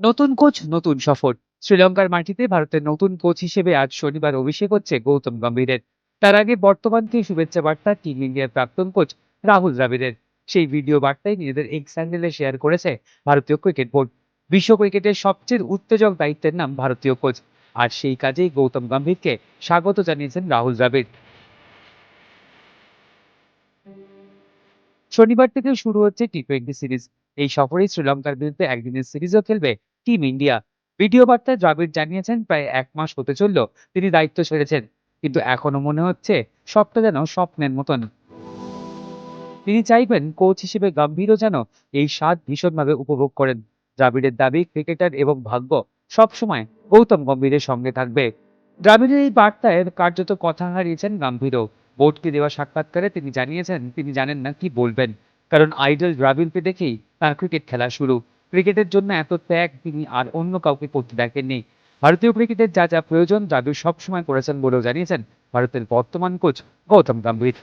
নতুন কোচ, নতুন সফর। শ্রীলঙ্কার মাটিতে ভারতের নতুন কোচ হিসেবে আজ শনিবার অভিষেক হচ্ছে গৌতম গম্ভীরের। তার আগে বর্তমানকে শুভেচ্ছা বার্তা টিম ইন্ডিয়ার প্রাক্তন কোচ রাহুল দ্রাবিড়ের। সেই ভিডিও বার্তায় নিজেদের এক্স হ্যান্ডেলে শেয়ার করেছে ভারতীয় ক্রিকেট বোর্ড বিশ্ব ক্রিকেটের সবচেয়ে উত্তেজক দায়িত্বের নাম ভারতীয় কোচ। আর সেই কাজেই গৌতম গম্ভীরকে স্বাগত জানিয়েছেন রাহুল দ্রাবিড়। শনিবার থেকে শুরু হচ্ছে টি টোয়েন্টি সিরিজ এই সফরে শ্রীলঙ্কার বিরুদ্ধে একদিনের সিরিজও খেলবে টিম ইন্ডিয়া। ভিডিও বার্তায় দ্রাবিড় জানিয়েছেন, প্রায় এক মাস হতে চলল, তিনি দায়িত্ব ছেড়েছেন, কিন্তু এখনও মনে হচ্ছে সবটা যেন স্বপ্নের মতন। তিনি চাইবেন কোচ হিসেবে গম্ভীরও যেন এই স্বাদ ভীষণভাবে উপভোগ করেন। দ্রাবিড়ের দাবি, ক্রিকেটার এবং ভাগ্য সবসময় গৌতম গম্ভীরের সঙ্গে থাকবে। দ্রাবিড়ের এই বার্তায় কার্যত কথা হারিয়েছেন গম্ভীরও বোর্ডকে দেওয়া সাক্ষাৎকারে তিনি জানিয়েছেন, তিনি জানেন না কি বলবেন। কারণ আইডল দ্রাবিড়কে দেখেই তার ক্রিকেট খেলা শুরু। ক্রিকেটের জন্য এত ত্যাগ তিনি আর অন্য কাউকে করতে দেখেননি। ভারতীয় ক্রিকেটের যা যা প্রয়োজন দ্রাবিড় সবসময় করেছেন বলেও জানিয়েছেন ভারতের বর্তমান কোচ গৌতম গম্ভীর।